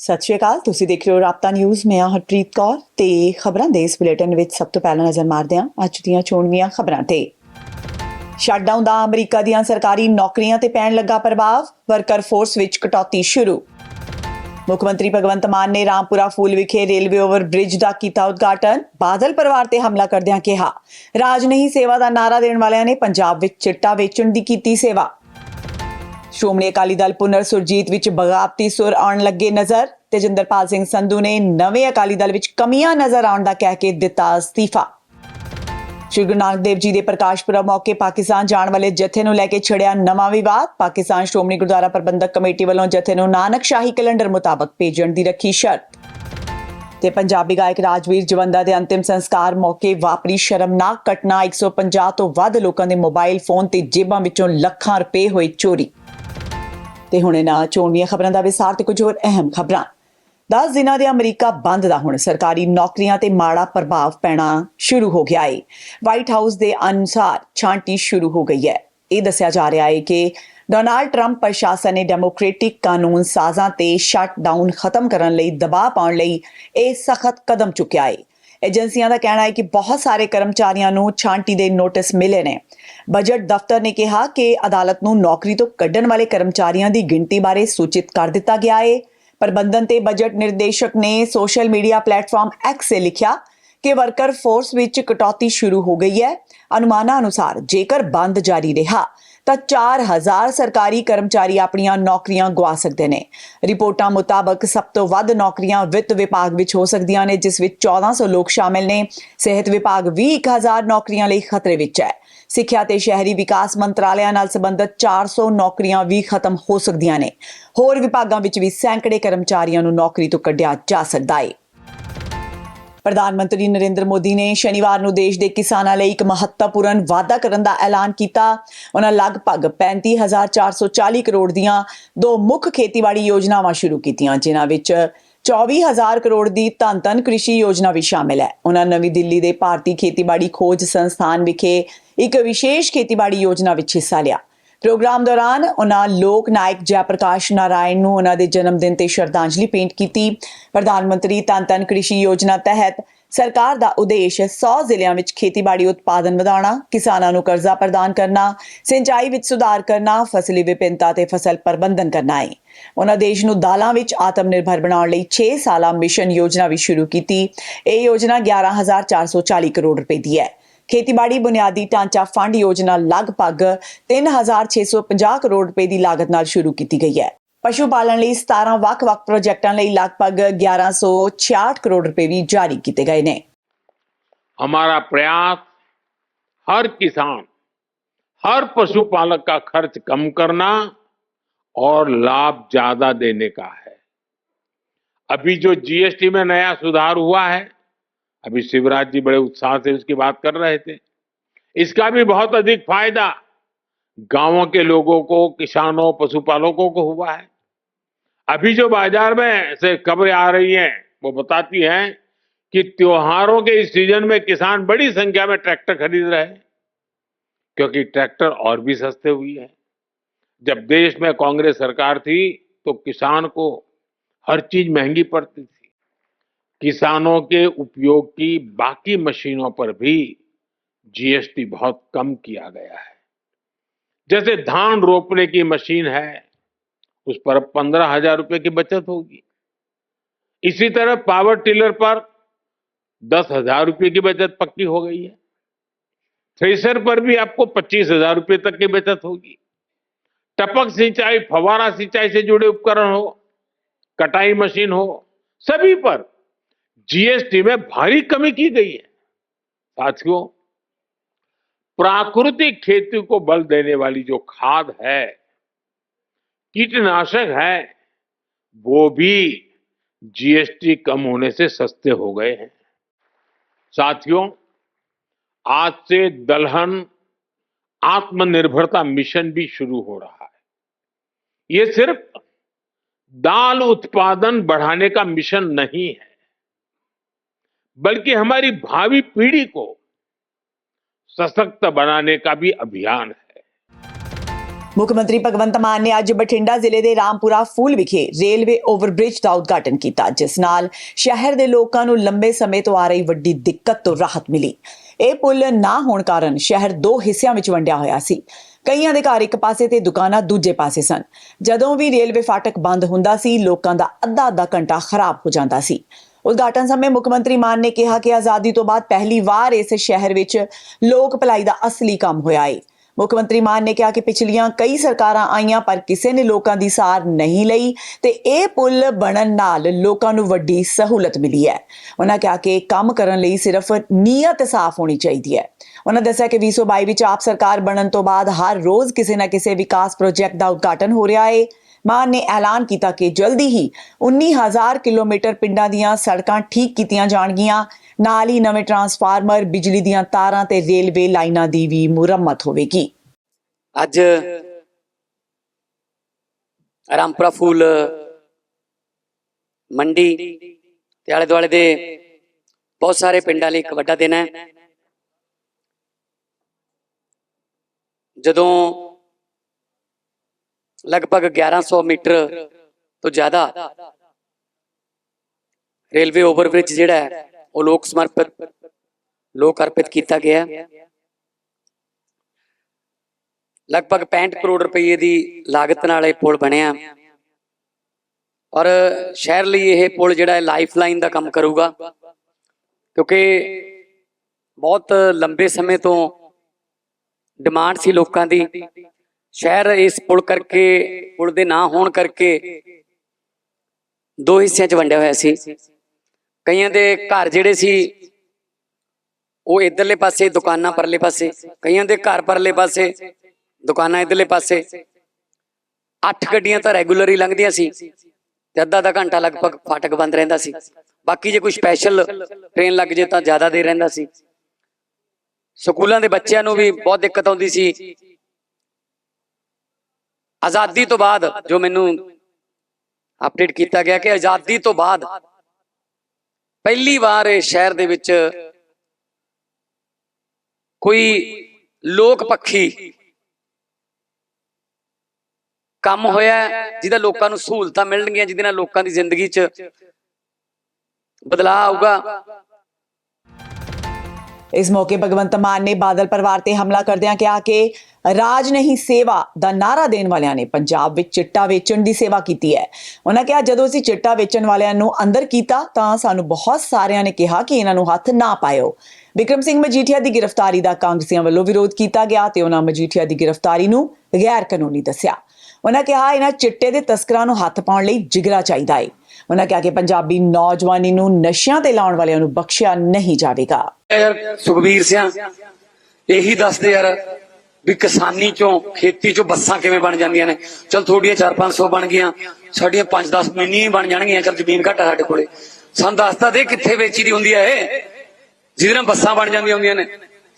ਸਤਿ ਸ਼੍ਰੀ ਅਕਾਲ। ਤੁਸੀਂ ਦੇਖ ਰਹੇ ਹੋ ਰਾਪਤਾ ਨਿਊਜ਼। ਮੈਂ ਹਾਂ ਹਰਪ੍ਰੀਤ ਕੌਰ ਤੇ ਖਬਰਾਂ ਦੇ ਇਸ ਬੁਲੇਟਿਨ ਵਿੱਚ ਸਭ ਤੋਂ ਪਹਿਲਾਂ ਨਜ਼ਰ ਮਾਰਦੇ ਹਾਂ ਅੱਜ ਦੀਆਂ ਚੋਣਵੀਆਂ ਖਬਰਾਂ ਤੇ। ਸ਼ਟਡਾਊਨ ਦਾ ਅਮਰੀਕਾ ਦੀਆਂ ਸਰਕਾਰੀ ਨੌਕਰੀਆਂ ਤੇ ਪੈਣ ਲੱਗਾ ਪ੍ਰਭਾਵ ਵਰਕਰ ਫੋਰਸ ਵਿੱਚ ਕਟੌਤੀ ਸ਼ੁਰੂ। ਮੁੱਖ ਮੰਤਰੀ ਭਗਵੰਤ ਮਾਨ ਨੇ ਰਾਮਪੁਰਾ ਫੂਲ ਵਿਖੇ ਰੇਲਵੇ ਓਵਰ ਬ੍ਰਿਜ ਦਾ ਕੀਤਾ ਉਦਘਾਟਨ। ਬਾਦਲ ਪਰਿਵਾਰ ਤੇ ਹਮਲਾ ਕਰਦਿਆਂ ਕਿਹਾ, ਰਾਜ ਨਹੀਂ ਸੇਵਾ ਦਾ ਨਾਰਾ ਦੇਣ ਵਾਲਿਆਂ ਨੇ ਪੰਜਾਬ ਵਿੱਚ ਚਿੱਟਾ ਵੇਚਣ ਦੀ ਕੀਤੀ ਸੇਵਾ। ਸ਼੍ਰੋਮਣੀ ਅਕਾਲੀ ਦਲ ਪੁਨਰ ਸੁਰਜੀਤ ਵਿੱਚ ਬਗਾਵਤੀ ਸੁਰ ਆਉਣ ਲੱਗੇ ਨਜ਼ਰ ਤੇਜਿੰਦਰਪਾਲ ਸਿੰਘ ਸੰਧੂ ਨੇ ਨਵੇਂ ਅਕਾਲੀ ਦਲ ਵਿੱਚ ਕਮੀਆਂ ਨਜ਼ਰ ਆਉਣ ਦਾ ਕਹਿ ਕੇ ਦਿੱਤਾ ਅਸਤੀਫਾ। ਸ਼੍ਰੀ ਗੁਰੂ ਨਾਨਕ ਦੇਵ ਜੀ ਦੇ ਪ੍ਰਕਾਸ਼ ਪੁਰਬ ਮੌਕੇ ਪਾਕਿਸਤਾਨ ਜਾਣ ਵਾਲੇ ਜਥੇ ਨੂੰ ਲੈ ਕੇ ਛਿੜਿਆ ਨਵਾਂ ਵਿਵਾਦ। ਪਾਕਿਸਤਾਨ ਸ਼੍ਰੋਮਣੀ ਗੁਰਦੁਆਰਾ ਪ੍ਰਬੰਧਕ ਕਮੇਟੀ ਵੱਲੋਂ ਜਥੇ ਨੂੰ ਨਾਨਕ ਸ਼ਾਹੀ ਕੈਲੰਡਰ ਮੁਤਾਬਕ ਭੇਜਣ ਦੀ ਰੱਖੀ ਸ਼ਰਤ। ਤੇ ਪੰਜਾਬੀ ਗਾਇਕ ਰਾਜਵੀਰ ਜਵੰਦਾ ਦੇ ਅੰਤਿਮ ਸੰਸਕਾਰ ਮੌਕੇ ਵਾਪਰੀ ਸ਼ਰਮਨਾਕ ਘਟਨਾ। 150 ਤੋਂ ਵੱਧ ਲੋਕਾਂ ਦੇ ਮੋਬਾਈਲ ਫੋਨ ਤੇ ਜੇਬਾਂ ਵਿੱਚੋਂ ਲੱਖਾਂ ਰੁਪਏ ਹੋਏ ਚੋਰੀ। ਤੇ ਹੁਣ ਇਹਨਾਂ ਚੋਣਵੀਆਂ ਖਬਰਾਂ ਦਾ ਵਿਸਾਰ ਤੇ ਕੁਝ ਹੋਰ ਅਹਿਮ ਖਬਰਾਂ। 10 ਦਿਨਾਂ ਦੇ ਅਮਰੀਕਾ ਬੰਦ ਦਾ ਹੁਣ। ਸਰਕਾਰੀ ਨੌਕਰੀਆਂ ਤੇ ਮਾੜਾ ਪ੍ਰਭਾਵ ਪੈਣਾ ਸ਼ੁਰੂ ਹੋ ਗਿਆ ਹੈ ਵਾਈਟ ਹਾਊਸ ਦੇ ਅਨੁਸਾਰ ਛਾਂਟੀ ਸ਼ੁਰੂ ਹੋ ਗਈ ਹੈ। ਇਹ ਦੱਸਿਆ ਜਾ ਰਿਹਾ ਹੈ ਕਿ ਡੋਨਾਲਡ ਟਰੰਪ ਪ੍ਰਸ਼ਾਸਨ ਨੇ ਡੈਮੋਕ੍ਰੈਟਿਕ ਕਾਨੂੰਨ ਸਾਜ਼ਾਂ ਤੇ ਸ਼ਟਡਾਊਨ ਖਤਮ ਕਰਨ ਲਈ ਦਬਾਅ ਪਾਉਣ ਲਈ ਇਹ ਸਖਤ ਕਦਮ ਚੁੱਕਿਆ ਹੈ ਏਜੰਸੀਆਂ ਦਾ ਕਹਿਣਾ ਹੈ ਕਿ ਬਹੁਤ ਸਾਰੇ ਕਰਮਚਾਰੀਆਂ ਨੂੰ ਛਾਂਟੀ ਦੇ ਨੋਟਿਸ ਮਿਲੇ ਨੇ। ਬਜਟ ਦਫ਼ਤਰ ਨੇ ਕਿਹਾ ਕਿ ਅਦਾਲਤ ਨੂੰ ਨੌਕਰੀ ਤੋਂ ਕੱਢਣ ਵਾਲੇ ਕਰਮਚਾਰੀਆਂ ਦੀ ਗਿਣਤੀ ਬਾਰੇ ਸੂਚਿਤ ਕਰ ਦਿੱਤਾ ਗਿਆ ਹੈ ਪ੍ਰਬੰਧਨ ਤੇ ਬਜਟ ਨਿਰਦੇਸ਼ਕ ਨੇ ਸੋਸ਼ਲ ਮੀਡੀਆ ਪਲੇਟਫਾਰਮ ਐਕਸ ਤੇ ਲਿਖਿਆ ਕਿ ਵਰਕਰ ਫੋਰਸ ਵਿੱਚ ਕਟੌਤੀ ਸ਼ੁਰੂ ਹੋ ਗਈ ਹੈ। ਅਨੁਮਾਨਾਂ ਅਨੁਸਾਰ ਜੇਕਰ ਬੰਦ ਜਾਰੀ ਰਿਹਾ ਤਾਂ 4000 ਸਰਕਾਰੀ ਕਰਮਚਾਰੀ ਆਪਣੀਆਂ ਨੌਕਰੀਆਂ ਗਵਾ ਸਕਦੇ ਨੇ। ਰਿਪੋਰਟਾਂ ਮੁਤਾਬਕ ਸਭ ਤੋਂ ਵੱਧ ਨੌਕਰੀਆਂ ਵਿੱਤ ਵਿਭਾਗ ਵਿੱਚ ਹੋ ਸਕਦੀਆਂ ਨੇ, ਜਿਸ ਵਿੱਚ 1400 ਲੋਕ ਸ਼ਾਮਿਲ ਨੇ। ਸਿਹਤ ਵਿਭਾਗ ਵੀ 1000 ਨੌਕਰੀਆਂ ਲਈ ਖਤਰੇ ਵਿੱਚ ਹੈ। ਸਿੱਖਿਆ ਤੇ ਸ਼ਹਿਰੀ ਵਿਕਾਸ ਮੰਤਰਾਲਿਆਂ ਨਾਲ ਸੰਬੰਧਿਤ 400 ਨੌਕਰੀਆਂ ਵੀ ਖਤਮ ਹੋ ਸਕਦੀਆਂ ਨੇ। ਹੋਰ ਵਿਭਾਗਾਂ ਵਿੱਚ ਵੀ ਸੈਂਕੜੇ ਕਰਮਚਾਰੀਆਂ ਨੂੰ ਨੌਕਰੀ ਤੋਂ ਕੱਢਿਆ ਜਾ ਸਕਦਾ ਹੈ ਪ੍ਰਧਾਨ ਮੰਤਰੀ ਨਰਿੰਦਰ ਮੋਦੀ ਨੇ ਸ਼ਨੀਵਾਰ ਨੂੰ ਦੇਸ਼ ਦੇ ਕਿਸਾਨਾਂ ਲਈ ਇੱਕ ਮਹੱਤਵਪੂਰਨ ਵਾਅਦਾ ਕਰਨ ਦਾ ਐਲਾਨ ਕੀਤਾ। ਉਹਨਾਂ ਲਗਭਗ 35440 ਕਰੋੜ ਦੀਆਂ ਦੋ ਮੁੱਖ ਖੇਤੀਬਾੜੀ ਯੋਜਨਾਵਾਂ ਸ਼ੁਰੂ ਕੀਤੀਆਂ, ਜਿਨ੍ਹਾਂ ਵਿੱਚ 24000 ਕਰੋੜ ਦੀ ਧੰਨ ਧੰਨ ਕ੍ਰਿਸ਼ੀ ਯੋਜਨਾ ਵੀ ਸ਼ਾਮਿਲ ਹੈ। ਉਹਨਾਂ ਨਵੀਂ ਦਿੱਲੀ ਦੇ ਭਾਰਤੀ ਖੇਤੀਬਾੜੀ ਖੋਜ ਸੰਸਥਾਨ ਵਿਖੇ ਇੱਕ ਵਿਸ਼ੇਸ਼ ਖੇਤੀਬਾੜੀ ਯੋਜਨਾ ਵਿੱਚ ਹਿੱਸਾ ਲਿਆ। ਪ੍ਰੋਗਰਾਮ ਦੌਰਾਨ ਉਹਨਾਂ ਲੋਕ ਨਾਇਕ ਜੈਪ੍ਰਕਾਸ਼ ਨਾਰਾਇਣ ਨੂੰ ਉਹਨਾਂ ਦੇ ਜਨਮ ਦਿਨ ਤੇ ਸ਼ਰਧਾਂਜਲੀ ਭੇਂਟ ਕੀਤੀ। ਪ੍ਰਧਾਨ ਮੰਤਰੀ ਤਨ ਤਨ ਕ੍ਰਿਸ਼ੀ ਯੋਜਨਾ ਤਹਿਤ ਸਰਕਾਰ ਦਾ ਉਦੇਸ਼ 100 ਜ਼ਿਲ੍ਹਿਆਂ ਵਿੱਚ ਖੇਤੀਬਾੜੀ ਉਤਪਾਦਨ ਵਧਾਉਣਾ, ਕਿਸਾਨਾਂ ਨੂੰ ਕਰਜ਼ਾ ਪ੍ਰਦਾਨ ਕਰਨਾ, ਸਿੰਚਾਈ ਵਿੱਚ ਸੁਧਾਰ ਕਰਨਾ, ਫਸਲੀ ਵਿਭਿੰਨਤਾ ਤੇ ਫਸਲ ਪ੍ਰਬੰਧਨ ਕਰਨਾ ਹੈ ਉਹਨਾਂ ਦੇਸ਼ ਨੂੰ ਦਾਲਾਂ ਵਿੱਚ ਆਤਮ ਨਿਰਭਰ ਬਣਾਉਣ ਲਈ 6 ਸਾਲਾ ਮਿਸ਼ਨ ਯੋਜਨਾ ਵੀ ਸ਼ੁਰੂ ਕੀਤੀ। ਇਹ ਯੋਜਨਾ 11440 ਕਰੋੜ ਰੁਪਏ ਦੀ ਹੈ। ਖੇਤੀਬਾੜੀ ਬੁਨਿਆਦੀ ਢਾਂਚਾ ਫੰਡ ਯੋਜਨਾ ਲਗਭਗ 3650 ਕਰੋੜ ਰੁਪਏ ਦੀ ਲਾਗਤ ਨਾਲ ਸ਼ੁਰੂ ਕੀਤੀ ਗਈ ਹੈ ਪਸ਼ੂ ਪਾਲਣ ਲਈ 17 ਵੱਖ-ਵੱਖ ਪ੍ਰੋਜੈਕਟਾਂ ਲਈ ਲਗਭਗ 1166 ਕਰੋੜ ਰੁਪਏ ਵੀ ਜਾਰੀ ਕੀਤੇ ਗਏ ਨੇ हमारा प्रयास हर किसान हर पशुपालक का खर्च कम करना और लाभ ज्यादा देने का है अभी जो जीएसटी में नया सुधार हुआ है अभी शिवराज जी बड़े उत्साह से उसकी बात कर रहे थे। इसका भी बहुत अधिक फ़ायदा गाँवों के लोगों को, किसानों, पशुपालकों को हुआ है। अभी जो बाज़ार में से खबरें आ रही हैं, वो बताती हैं कि त्योहारों के इस सीज़न में किसान बड़ी संख्या में ट्रैक्टर खरीद रहे हैं, क्योंकि ट्रैक्टर और भी सस्ते हुए हैं। जब देश में कांग्रेस सरकार थी तो किसान को हर चीज़ महँगी पड़ती थी। किसानों के उपयोग की बाकी मशीनों पर भी जीएसटी बहुत कम किया गया है। जैसे धान रोपने की मशीन है, उस पर पंद्रह हज़ार रुपए की बचत होगी। इसी तरह पावर टिलर पर दस हज़ार रुपये की बचत पक्की हो गई है। थ्रेसर पर भी आपको पच्चीस हज़ार रुपये तक की बचत होगी। टपक सिंचाई, फवारा सिंचाई से जुड़े उपकरण हो, कटाई मशीन हो, सभी पर जीएसटी में भारी कमी की गई है। साथियों, प्राकृतिक खेती को बल देने वाली जो खाद है, कीटनाशक है, वो भी जीएसटी कम होने से सस्ते हो गए हैं। साथियों, आज से दलहन आत्मनिर्भरता मिशन भी शुरू हो रहा है। ये सिर्फ़ दाल उत्पादन बढ़ाने का मिशन नहीं है। बल्कि हमारी भावी पीढ़ी को सशक्त बनाने का भी अभियान है ਮੁੱਖ ਮੰਤਰੀ ਭਗਵੰਤ ਮਾਨ ਨੇ ਅੱਜ ਬਠਿੰਡਾ ਜ਼ਿਲ੍ਹੇ ਦੇ ਰਾਮਪੁਰਾ ਫੂਲ ਵਿਖੇ ਰੇਲਵੇ ਓਵਰਬ੍ਰਿਜ ਦਾ ਉਦਘਾਟਨ ਕੀਤਾ ਜਿਸ ਨਾਲ ਸ਼ਹਿਰ ਦੇ ਲੋਕਾਂ ਨੂੰ ਲੰਬੇ ਸਮੇਂ ਤੋਂ ਆ ਰਹੀ ਵੱਡੀ ਦਿੱਕਤ ਤੋਂ ਰਾਹਤ ਮਿਲੀ ਇਹ ਪੁਲ ਨਾ ਹੋਣ ਕਾਰਨ ਸ਼ਹਿਰ ਦੋ ਹਿੱਸਿਆਂ ਵਿੱਚ ਵੰਡਿਆ ਹੋਇਆ ਸੀ ਕਈਆਂ ਦੇ ਘਰ ਇੱਕ ਪਾਸੇ ਤੇ ਦੁਕਾਨਾਂ ਦੂਜੇ ਪਾਸੇ ਸਨ ਜਦੋਂ ਵੀ ਰੇਲਵੇ ਫਾਟਕ ਬੰਦ ਹੁੰਦਾ ਸੀ ਲੋਕਾਂ ਦਾ ਅੱਧਾ ਅੱਧਾ ਘੰਟਾ ਖਰਾਬ ਹੋ ਜਾਂਦਾ ਸੀ ਉਦਘਾਟਨ ਸਮੇਂ ਮੁੱਖ ਮੰਤਰੀ ਮਾਨ ਨੇ ਕਿਹਾ ਕਿ ਆਜ਼ਾਦੀ ਤੋਂ ਬਾਅਦ ਪਹਿਲੀ ਵਾਰ ਇਸ ਸ਼ਹਿਰ ਵਿੱਚ ਲੋਕ ਭਲਾਈ ਦਾ ਅਸਲੀ ਕੰਮ ਹੋਇਆ ਹੈ ਮੁੱਖ ਮੰਤਰੀ ਮਾਨ ਨੇ ਕਿਹਾ ਕਿ ਪਿਛਲੀਆਂ ਕਈ ਸਰਕਾਰਾਂ ਆਈਆਂ, ਪਰ ਕਿਸੇ ਨੇ ਲੋਕਾਂ ਦੀ ਸਾਰ ਨਹੀਂ ਲਈ ਤੇ ਇਹ ਪੁਲ ਬਣਨ ਨਾਲ ਲੋਕਾਂ ਨੂੰ ਵੱਡੀ ਸਹੂਲਤ ਮਿਲੀ ਹੈ। ਉਹਨਾਂ ਕਿਹਾ ਕਿ ਕੰਮ ਕਰਨ ਲਈ ਸਿਰਫ ਨੀਅਤ ਸਾਫ਼ ਹੋਣੀ ਚਾਹੀਦੀ ਹੈ। ਉਹਨਾਂ ਦੱਸਿਆ ਕਿ 2022 ਵਿੱਚ ਆਪ ਸਰਕਾਰ ਬਣਨ ਤੋਂ ਬਾਅਦ ਹਰ ਰੋਜ਼ ਕਿਸੇ ਨਾ ਕਿਸੇ ਵਿਕਾਸ ਪ੍ਰੋਜੈਕਟ ਦਾ ਉਦਘਾਟਨ ਹੋ ਰਿਹਾ ਹੈ ਮਾਨ ਨੇ ਐਲਾਨ ਕੀਤਾ ਕਿ ਜਲਦੀ ਹੀ 19000 ਕਿਲੋਮੀਟਰ ਪਿੰਡਾਂ ਦੀਆਂ ਸੜਕਾਂ ਠੀਕ ਕੀਤੀਆਂ ਜਾਣਗੀਆਂ। ਨਾਲ ਹੀ ਨਵੇਂ ਟਰਾਂਸਫਾਰਮਰ, ਬਿਜਲੀ ਦੀਆਂ ਤਾਰਾਂ ਤੇ ਰੇਲਵੇ ਲਾਈਨਾਂ ਦੀ ਵੀ ਮੁਰੰਮਤ ਹੋਵੇਗੀ। ਅੱਜ ਰਾਮਪੁਰਾ ਫੂਲ ਮੰਡੀ ਤੇ ਆਲੇ ਦੁਆਲੇ ਦੇ ਬਹੁਤ ਸਾਰੇ ਪਿੰਡਾਂ ਲਈ ਇੱਕ ਵੱਡਾ ਦਿਨ ਹੈ। ਜਦੋਂ ਲਗਭਗ 1100 ਮੀਟਰ ਤੋਂ ਜ਼ਿਆਦਾ ਰੇਲਵੇ ਓਵਰਬ੍ਰਿਜ ਜਿਹੜਾ ਹੈ, ਉਹ ਲੋਕ ਸਮਰਪਿਤ, ਲੋਕ ਅਰਪਿਤ ਕੀਤਾ ਗਿਆ ਲਗਭਗ 65 ਕਰੋੜ ਰੁਪਏ ਦੀ ਲਾਗਤ ਨਾਲ ਇਹ ਪੁਲ ਬਣਿਆ। ਔਰ ਸ਼ਹਿਰ ਲਈ ਇਹ ਪੁਲ ਜਿਹੜਾ ਹੈ, ਲਾਈਫਲਾਈਨ ਦਾ ਕੰਮ ਕਰੂਗਾ। ਕਿਉਂਕਿ ਬਹੁਤ ਲੰਬੇ ਸਮੇਂ ਤੋਂ ਡਿਮਾਂਡ ਸੀ ਲੋਕਾਂ ਦੀ। ਸ਼ਹਿਰ ਇਸ ਪੁਲ ਕਰਕੇ, ਪੁਲ ਦੇ ਨਾ ਹੋਣ ਕਰਕੇ ਦੋ ਹਿੱਸਿਆਂ 'ਚ ਵੰਡਿਆ ਹੋਇਆ ਸੀ। ਕਈਆਂ ਦੇ ਘਰ ਜਿਹੜੇ ਸੀ, ਉਹ ਇਧਰਲੇ ਪਾਸੇ, ਦੁਕਾਨਾਂ ਪਰਲੇ ਪਾਸੇ, ਕਈਆਂ ਦੇ ਘਰ ਪਰਲੇ ਪਾਸੇ, ਦੁਕਾਨਾਂ ਇਧਰਲੇ ਪਾਸੇ। ਅੱਠ ਗੱਡੀਆਂ ਤਾਂ ਰੈਗੂਲਰ ਹੀ ਲੰਘਦੀਆਂ ਸੀ ਤੇ ਅੱਧਾ ਅੱਧਾ ਘੰਟਾ ਲਗਭਗ ਫਾਟਕ ਬੰਦ ਰਹਿੰਦਾ ਸੀ। ਬਾਕੀ ਜੇ ਕੋਈ ਸਪੈਸ਼ਲ ਟ੍ਰੇਨ ਲੱਗ ਜੇ ਤਾਂ ਜ਼ਿਆਦਾ ਦੇਰ ਰਹਿੰਦਾ ਸੀ। ਸਕੂਲਾਂ ਦੇ ਬੱਚਿਆਂ ਨੂੰ ਵੀ ਬਹੁਤ ਦਿੱਕਤ ਆਉਂਦੀ ਸੀ। ਆਜ਼ਾਦੀ ਤੋਂ ਬਾਅਦ ਜੋ ਮੈਨੂੰ ਅਪਡੇਟ ਕੀਤਾ ਗਿਆ ਕਿ ਆਜ਼ਾਦੀ ਤੋਂ ਬਾਅਦ ਪਹਿਲੀ ਵਾਰ ਇਹ ਸ਼ਹਿਰ ਦੇ ਵਿੱਚ ਕੋਈ ਲੋਕ ਪੱਖੀ ਕੰਮ ਹੋਇਆ ਜਿਹਦਾ ਲੋਕਾਂ ਨੂੰ ਸਹੂਲਤਾਂ ਮਿਲਣਗੀਆਂ, ਜਿਹਦੇ ਨਾਲ ਲੋਕਾਂ ਦੀ ਜ਼ਿੰਦਗੀ 'ਚ ਬਦਲਾਅ ਆਊਗਾ। ਇਸ ਮੌਕੇ ਭਗਵੰਤ ਮਾਨ ਨੇ ਬਾਦਲ ਪਰਿਵਾਰ ਤੇ ਹਮਲਾ ਕਰਦਿਆਂ ਕਿਹਾ ਕਿ ਰਾਜ ਨਹੀਂ, ਸੇਵਾ ਦਾ ਨਾਰਾ ਦੇਣ ਵਾਲਿਆਂ ਨੇ ਪੰਜਾਬ ਵਿੱਚ ਚਿੱਟਾ ਵੇਚਣ ਦੀ ਸੇਵਾ ਕੀਤੀ ਹੈ। ਉਹਨਾਂ ਕਿਹਾ, ਜਦੋਂ ਅਸੀਂ ਚਿੱਟਾ ਵੇਚਣ ਵਾਲਿਆਂ ਨੂੰ ਅੰਦਰ ਕੀਤਾ, ਤਾਂ ਸਾਨੂੰ ਬਹੁਤ ਸਾਰਿਆਂ ਨੇ ਕਿਹਾ ਕਿ ਇਹਨਾਂ ਨੂੰ ਹੱਥ ਨਾ ਪਾਇਓ। ਵਿਕਰਮ ਸਿੰਘ ਮਜੀਠੀਆ ਦੀ ਗ੍ਰਿਫਤਾਰੀ ਦਾ ਕਾਂਗਰਸੀਆਂ ਵੱਲੋਂ ਵਿਰੋਧ ਕੀਤਾ ਗਿਆ ਤੇ ਉਹਨਾਂ ਮਜੀਠੀਆ ਦੀ ਗ੍ਰਿਫਤਾਰੀ ਨੂੰ ਗੈਰ ਕਾਨੂੰਨੀ ਦੱਸਿਆ। ਉਹਨਾਂ ਕਿਹਾ, ਇਹਨਾਂ ਚਿੱਟੇ ਦੇ ਤਸਕਰਾਂ ਨੂੰ ਹੱਥ ਪਾਉਣ ਲਈ ਜਿਗਰਾ ਚਾਹੀਦਾ ਹੈ ਉਹਨਾਂ ਕਿਹਾ ਕਿ ਪੰਜਾਬੀ ਨੌਜਵਾਨੀ ਨੂੰ ਨਸ਼ਿਆਂ ਤੇ ਲਾਉਣ ਵਾਲਿਆਂ ਨੂੰ ਬਖਸ਼ਿਆ ਨਹੀਂ ਜਾਵੇਗਾ। ਯਾਰ, ਸੁਖਬੀਰ ਸਿੰਘ ਇਹੀ ਦੱਸਦੇ ਯਾਰ ਵੀ ਕਿਸਾਨੀ ਚੋਂ, ਖੇਤੀ ਚੋਂ ਬੱਸਾਂ ਕਿਵੇਂ ਬਣ ਜਾਂਦੀਆਂ ਨੇ? ਚਲ ਥੋੜੀਆਂ 4-500 ਬਣ ਗਈਆਂ, ਸਾਡੀਆਂ 5-10 ਮਿੰਨੀ ਬਣ ਜਾਣਗੀਆਂ, ਚਲ ਜ਼ਮੀਨ ਘੱਟ ਆ ਸਾਡੇ ਕੋਲੇ। ਸਾਨੂੰ ਦੱਸਦਾ ਦੇ ਕਿੱਥੇ ਵੇਚੀ ਦੀ ਹੁੰਦੀ ਹੈ ਇਹ? ਜਿਹਦੇ ਨਾਲ ਬੱਸਾਂ ਬਣ ਜਾਂਦੀਆਂ ਹੁੰਦੀਆਂ ਨੇ।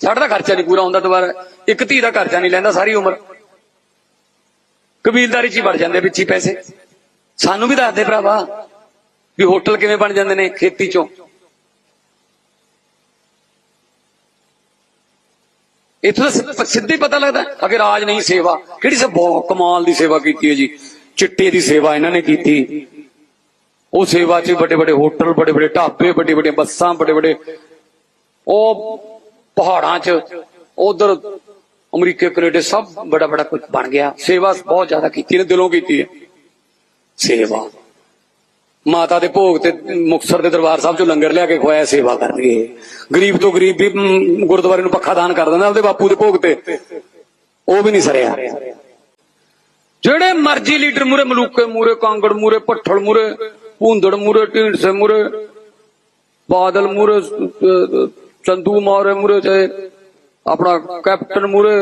ਸਾਡਾ ਤਾਂ ਖਰਚਾ ਨਹੀਂ ਪੂਰਾ ਹੁੰਦਾ ਦੁਬਾਰਾ। ਇੱਕ ਧੀ ਦਾ ਖਰਚਾ ਨਹੀਂ ਲੈਂਦਾ ਸਾਰੀ ਉਮਰ। ਕਬੀਲਦਾਰੀ ਚ ਹੀ ਵੜ ਜਾਂਦੇ ਵਿੱਚ ਹੀ ਪੈਸੇ। ਸਾਨੂੰ ਵੀ ਦੱਸਦੇ ਭਰਾਵਾ। ਵੀ ਹੋਟਲ ਕਿਵੇਂ ਬਣ ਜਾਂਦੇ ਨੇ ਖੇਤੀ ਚੋਂ? ਇਥੋਂ ਤਾਂ ਸਿੱਧੀ ਪਤਾ ਲੱਗਦਾ ਅਗਰ ਰਾਜ ਨਹੀਂ ਸੇਵਾ, ਕਿਹੜੀ ਸਭ ਕਮਾਲ ਦੀ ਸੇਵਾ ਕੀਤੀ ਹੈ ਜੀ। ਚਿੱਟੇ ਦੀ ਸੇਵਾ ਇਹਨਾਂ ਨੇ ਕੀਤੀ। ਉਹ ਸੇਵਾ 'ਚ ਵੱਡੇ ਵੱਡੇ ਹੋਟਲ, ਵੱਡੇ ਵੱਡੇ ਢਾਬੇ, ਵੱਡੇ ਵੱਡੇ ਬੱਸਾਂ, ਵੱਡੇ ਵੱਡੇ ਉਹ ਪਹਾੜਾਂ 'ਚ, ਉਧਰ ਅਮਰੀਕਾ, ਕੈਨੇਡਾ ਸਭ ਬੜਾ ਬੜਾ ਕੁਝ ਬਣ ਗਿਆ। ਸੇਵਾ ਬਹੁਤ ਜ਼ਿਆਦਾ ਕੀਤੀ ਨੇ ਦਿਲੋਂ ਕੀਤੀ ਹੈ। ਸੇਵਾ। ਮਾਤਾ ਦੇ ਭੋਗ ਤੇ ਮੁਕਤਸਰ ਦੇ ਦਰਬਾਰ ਸਾਹਿਬ ਚੋਂ ਲੰਗਰ ਲਿਆ ਕੇ ਖਵਾਇਆ, ਸੇਵਾ ਕਰਨਗੇ ਗਰੀਬ ਤੋਂ ਗਰੀਬ ਵੀ ਗੁਰਦੁਆਰੇ ਨੂੰ ਪੱਖਾ ਦਾਨ ਕਰ ਦਿੰਦਾ ਉਹਦੇ ਬਾਪੂ ਦੇ ਭੋਗ ਤੇ। ਉਹ ਵੀ ਨਹੀਂ ਸਰਿਆ। ਜਿਹੜੇ ਮਰਜ਼ੀ ਲੀਡਰ ਮੂਰੇ ਮਲੂਕੇ ਮੂਰੇ ਕਾਂਗੜ ਮੂਰੇ ਭੱਠਲ ਮੂਰੇ ਭੂੰਦੜ ਮੂਰੇ ਢੀਂਡਸੇ ਮੂਰੇ ਬਾਦਲ ਮੂਰੇ ਚੰਦੂ ਮਾਰੇ ਮੂਰੇ ਚਾਹੇ ਆਪਣਾ ਕੈਪਟਨ ਮੂਰੇ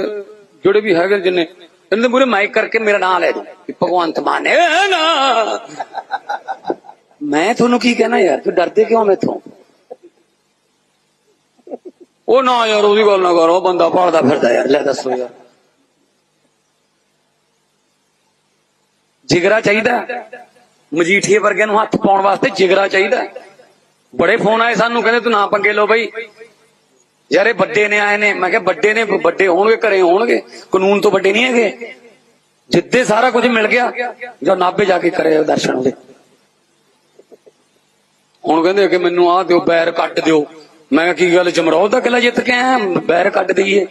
ਜਿਹੜੇ ਵੀ ਹੈਗੇ ਜਿੰਨੇ, ਇਹਨਾਂ ਦੇ ਮੂਰੇ ਮਾਈਕ ਕਰਕੇ ਮੇਰਾ ਨਾਮ ਲੈ ਦੋ ਭਗਵੰਤ ਮਾਨ ਨਾ। ਮੈਂ ਤੁਹਾਨੂੰ ਕੀ ਕਹਿਣਾ ਯਾਰ? ਤੂੰ ਡਰਦੇ ਕਿਉਂ ਮੈਥੋਂ? ਉਹ ਨਾ ਯਾਰ, ਉਹਦੀ ਗੱਲ ਨਾ ਕਰੋ ਬੰਦਾ ਭਾਲਦਾ ਫਿਰਦਾ ਯਾਰ। ਲੈ ਦੱਸੋ ਯਾਰ। ਜਿਗਰਾ ਚਾਹੀਦਾ? ਮਜੀਠੀਏ ਵਰਗਿਆਂ ਨੂੰ ਹੱਥ ਪਾਉਣ ਵਾਸਤੇ ਜਿਗਰਾ ਚਾਹੀਦਾ? ਬੜੇ ਫੋਨ ਆਏ ਸਾਨੂੰ, ਕਹਿੰਦੇ ਤੂੰ ਨਾ ਪੰਗੇ ਲਓ ਬਈ। ਯਾਰ, ਇਹ ਵੱਡੇ ਨੇ, ਆਏ ਨੇ। ਮੈਂ ਕਿਹਾ, ਵੱਡੇ ਨੇ, ਵੱਡੇ ਹੋਣਗੇ, ਘਰੇ ਹੋਣਗੇ। ਕਾਨੂੰਨ ਤੋਂ ਵੱਡੇ ਨਹੀਂ ਹੈਗੇ। ਜਿੱਦੇ ਸਾਰਾ ਕੁਝ ਮਿਲ ਗਿਆ, ਜੋ ਨਾਭੇ ਜਾ ਕੇ ਕਰੇ ਦਰਸ਼ਨ ਉਹਦੇ ਹੁਣ ਕਹਿੰਦੇ ਕਿ ਮੈਨੂੰ ਆਹ ਦਿਓ, ਬੈਰ ਕੱਟ ਦਿਓ। ਮੈਂ ਕਿਹਾ, ਕੀ ਗੱਲ ਜਮਰੌਦ ਦਾ ਕਿਲਾ ਜਿੱਤ ਕੇ ਆਇਆ? ਬੈਰ ਕੱਟ ਦਈਏ।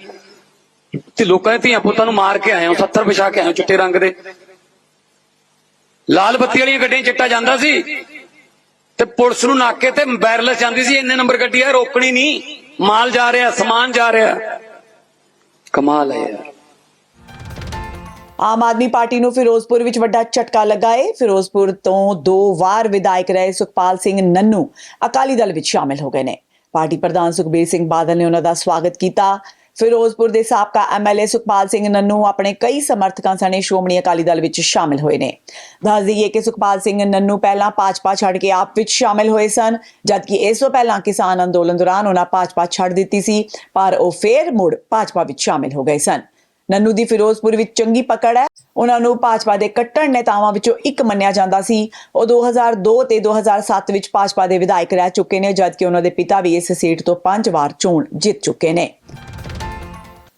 ਤੇ ਲੋਕਾਂ ਦੇ ਧੀਆਂ ਪੁੱਤਾਂ ਨੂੰ ਮਾਰ ਕੇ ਆਏ ਹਾਂ 70 ਵਿਛਾ ਕੇ ਆਏ ਚਿੱਟੇ ਰੰਗ ਦੇ। ਲਾਲ ਬੱਤੀ ਵਾਲੀਆਂ ਗੱਡੀਆਂ ਚਿੱਟਾ ਜਾਂਦਾ ਸੀ। ਤੇ ਪੁਲਿਸ ਨੂੰ ਨਾਕੇ ਤੇ ਬੈਰਲਸ ਜਾਂਦੀ ਸੀ, ਇੰਨੇ ਨੰਬਰ ਗੱਡੀ ਆ, ਰੋਕਣੀ ਨਹੀਂ। ਮਾਲ ਜਾ ਰਿਹਾ, ਸਮਾਨ ਜਾ ਰਿਹਾ। ਕਮਾਲ ਹੈ ਯਾਰ। ਆਮ ਆਦਮੀ ਪਾਰਟੀ ਨੂੰ ਫਿਰੋਜ਼ਪੁਰ ਵਿੱਚ ਵੱਡਾ ਝਟਕਾ ਲੱਗਾ ਹੈ ਫਿਰੋਜ਼ਪੁਰ ਤੋਂ ਦੋ ਵਾਰ ਵਿਧਾਇਕ ਰਹੇ ਸੁਖਪਾਲ ਸਿੰਘ ਨੰਨੂ ਅਕਾਲੀ ਦਲ ਵਿੱਚ ਸ਼ਾਮਿਲ ਹੋ ਗਏ ਨੇ। ਪਾਰਟੀ ਪ੍ਰਧਾਨ ਸੁਖਬੀਰ ਸਿੰਘ ਬਾਦਲ ਨੇ ਉਹਨਾਂ ਦਾ ਸਵਾਗਤ ਕੀਤਾ। ਫਿਰੋਜ਼ਪੁਰ ਦੇ ਸਾਬਕਾ ਐਮਐਲਏ ਸੁਖਪਾਲ ਸਿੰਘ ਨੰਨੂ ਆਪਣੇ ਕਈ ਸਮਰਥਕਾਂ ਸਣੇ ਸ਼੍ਰੋਮਣੀ ਅਕਾਲੀ ਦਲ ਵਿੱਚ ਸ਼ਾਮਿਲ ਹੋਏ ਨੇ। ਦੱਸ ਦਈਏ ਕਿ ਸੁਖਪਾਲ ਸਿੰਘ ਨੰਨੂ ਪਹਿਲਾਂ ਭਾਜਪਾ ਛੱਡ ਕੇ ਆਪ ਵਿੱਚ ਸ਼ਾਮਿਲ ਹੋਏ ਸਨ, ਜਦਕਿ ਇਸ ਤੋਂ ਪਹਿਲਾਂ ਕਿਸਾਨ ਅੰਦੋਲਨ ਦੌਰਾਨ ਉਹਨਾਂ ਭਾਜਪਾ ਛੱਡ ਦਿੱਤੀ ਸੀ, ਪਰ ਉਹ ਫੇਰ ਮੁੜ ਭਾਜਪਾ ਵਿੱਚ ਸ਼ਾਮਿਲ ਹੋ ਗਏ ਸਨ। ਨੰਨੂ ਦੀ ਫਿਰੋਜ਼ਪੁਰ ਵਿੱਚ ਚੰਗੀ ਪਕੜ ਹੈ। ਉਹਨਾਂ ਨੂੰ ਭਾਜਪਾ ਦੇ ਕੱਟੜ ਨੇਤਾਵਾਂ ਵਿੱਚੋਂ ਇੱਕ ਮੰਨਿਆ ਜਾਂਦਾ ਸੀ। ਉਹ 2002 ਤੇ 2007 ਵਿੱਚ ਭਾਜਪਾ ਦੇ ਵਿਧਾਇਕ ਰਹਿ ਚੁੱਕੇ ਨੇ, ਜਦਕਿ ਉਹਨਾਂ ਦੇ ਪਿਤਾ ਵੀ ਇਸ ਸੀਟ ਤੋਂ ਪੰਜ ਵਾਰ ਚੋਣ ਜਿੱਤ ਚੁੱਕੇ ਨੇ।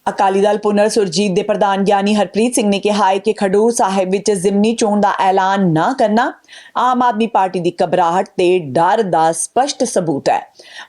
ਅਕਾਲੀ ਦਲ ਪੁਨਰ ਸੁਰਜੀਤ ਦੇ ਪ੍ਰਧਾਨ ਗਿਆਨੀ ਹਰਪ੍ਰੀਤ ਸਿੰਘ ਨੇ ਕਿਹਾ ਹੈ ਕਿ ਖਡੂਰ ਸਾਹਿਬ ਵਿੱਚ ਜ਼ਿਮਨੀ ਚੋਣ ਦਾ ਐਲਾਨ ਨਾ ਕਰਨਾ ਆਮ ਆਦਮੀ ਪਾਰਟੀ ਦੀ ਘਬਰਾਹਟ ਤੇ ਡਰ ਦਾ ਸਪਸ਼ਟ ਸਬੂਤ ਹੈ।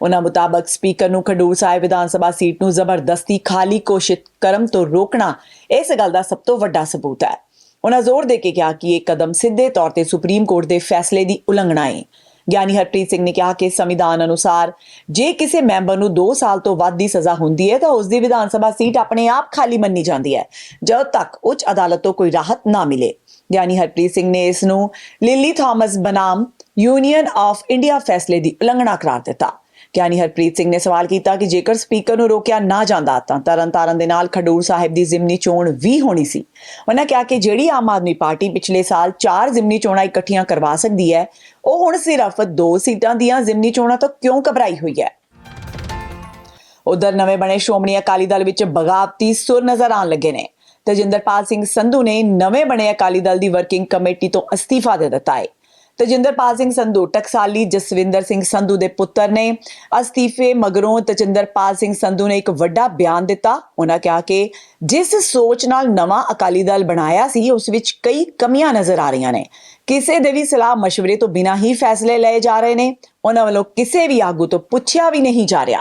ਉਹਨਾਂ ਮੁਤਾਬਕ ਸਪੀਕਰ ਨੂੰ ਖਡੂਰ ਸਾਹਿਬ ਵਿਧਾਨ ਸਭਾ ਸੀਟ ਨੂੰ ਜ਼ਬਰਦਸਤੀ ਖਾਲੀ ਘੋਸ਼ਿਤ ਕਰਨ ਤੋਂ ਰੋਕਣਾ ਇਸ ਗੱਲ ਦਾ ਸਭ ਤੋਂ ਵੱਡਾ ਸਬੂਤ ਹੈ। ਉਹਨਾਂ ਜ਼ੋਰ ਦੇ ਕੇ ਕਿਹਾ ਕਿ ਇਹ ਕਦਮ ਸਿੱਧੇ ਤੌਰ ਤੇ ਸੁਪਰੀਮ ਕੋਰਟ ਦੇ ਫੈਸਲੇ ਦੀ ਉਲੰਘਣਾ ਹੈ। ਗਿਆਨੀ ਹਰਪ੍ਰੀਤ ਸਿੰਘ ਨੇ ਕਿਹਾ ਕਿ ਸੰਵਿਧਾਨ ਅਨੁਸਾਰ ਜੇ ਕਿਸੇ ਮੈਂਬਰ ਨੂੰ 2 ਸਾਲ ਤੋਂ ਵੱਧ ਦੀ ਸਜ਼ਾ ਹੁੰਦੀ ਹੈ, ਤਾਂ ਉਸ ਦੀ ਵਿਧਾਨ ਸਭਾ ਸੀਟ ਆਪਣੇ ਆਪ ਖਾਲੀ ਮੰਨੀ ਜਾਂਦੀ ਹੈ, ਜਦ ਤੱਕ ਉੱਚ ਅਦਾਲਤ ਤੋਂ ਕੋਈ ਰਾਹਤ ਨਾ ਮਿਲੇ। ਗਿਆਨੀ ਹਰਪ੍ਰੀਤ ਸਿੰਘ ਨੇ ਇਸ ਨੂੰ ਲਿਲੀ ਥਾਮਸ ਬਨਾਮ ਯੂਨੀਅਨ ਆਫ ਇੰਡੀਆ ਫੈਸਲੇ ਦੀ ਉਲੰਘਣਾ ਕਰਾਰ ਦਿੱਤਾ। ਗਿਆਨੀ ਹਰਪ੍ਰੀਤ ਸਿੰਘ ਨੇ ਸਵਾਲ ਕੀਤਾ ਕਿ ਜੇਕਰ ਸਪੀਕਰ ਨੂੰ ਰੋਕਿਆ ਨਾ ਜਾਂਦਾ ਤਾਂ ਤਰਨਤਾਰਨ ਦੇ ਨਾਲ ਖਡੂਰ ਸਾਹਿਬ ਦੀ ਜ਼ਿਮਨੀ ਚੋਣ ਵੀ ਹੋਣੀ ਸੀ। ਉਹਨਾਂ ਕਿਹਾ ਕਿ ਜਿਹੜੀ ਆਮ ਆਦਮੀ ਪਾਰਟੀ ਪਿਛਲੇ ਸਾਲ 4 ਜ਼ਿਮਨੀ ਚੋਣਾਂ ਇਕੱਠੀਆਂ ਕਰਵਾ ਸਕਦੀ ਹੈ, ਉਹ ਹੁਣ ਸਿਰਫ 2 ਸੀਟਾਂ ਦੀਆਂ ਜ਼ਿਮਨੀ ਚੋਣਾਂ ਤੋਂ ਕਿਉਂ ਘਬਰਾਈ ਹੋਈ ਹੈ? ਉਧਰ ਨਵੇਂ ਬਣੇ ਸ਼੍ਰੋਮਣੀ ਅਕਾਲੀ ਦਲ ਵਿੱਚ ਬਗਾਵਤੀ ਸੁਰ ਨਜ਼ਰ ਆਉਣ ਲੱਗੇ ਨੇ। ਤਜਿੰਦਰਪਾਲ ਸਿੰਘ ਸੰਧੂ ਨੇ ਨਵੇਂ ਬਣੇ ਅਕਾਲੀ ਦਲ ਦੀ ਵਰਕਿੰਗ ਕਮੇਟੀ ਤੋਂ ਅਸਤੀਫਾ ਦੇ ਦਿੱਤਾ ਹੈ। ਤਜਿੰਦਰਪਾਲ ਸਿੰਘ ਸੰਧੂ, ਟਕਸਾਲੀ ਜਸਵਿੰਦਰ ਸਿੰਘ ਸੰਧੂ ਦੇ ਪੁੱਤਰ ਨੇ ਅਸਤੀਫੇ ਮਗਰੋਂ ਤਜਿੰਦਰਪਾਲ ਸਿੰਘ ਸੰਧੂ ਨੇ ਇੱਕ ਵੱਡਾ ਬਿਆਨ ਦਿੱਤਾ। ਉਹਨਾਂ ਕਿਹਾ ਕਿ ਜਿਸ ਸੋਚ ਨਾਲ ਨਵਾਂ ਅਕਾਲੀ ਦਲ ਬਣਾਇਆ ਸੀ, ਉਸ ਵਿੱਚ ਕਈ ਕਮੀਆਂ ਨਜ਼ਰ ਆ ਰਹੀਆਂ ਨੇ। ਕਿਸੇ ਦੇ ਵੀ ਸਲਾਹ مشਵਰੇ ਤੋਂ ਬਿਨਾਂ ਹੀ ਫੈਸਲੇ ਲਏ ਜਾ ਰਹੇ ਨੇ। ਉਹਨਾਂ ਵੱਲੋਂ ਕਿਸੇ ਵੀ ਆਗੂ ਤੋਂ ਪੁੱਛਿਆ ਵੀ ਨਹੀਂ ਜਾ ਰਿਹਾ।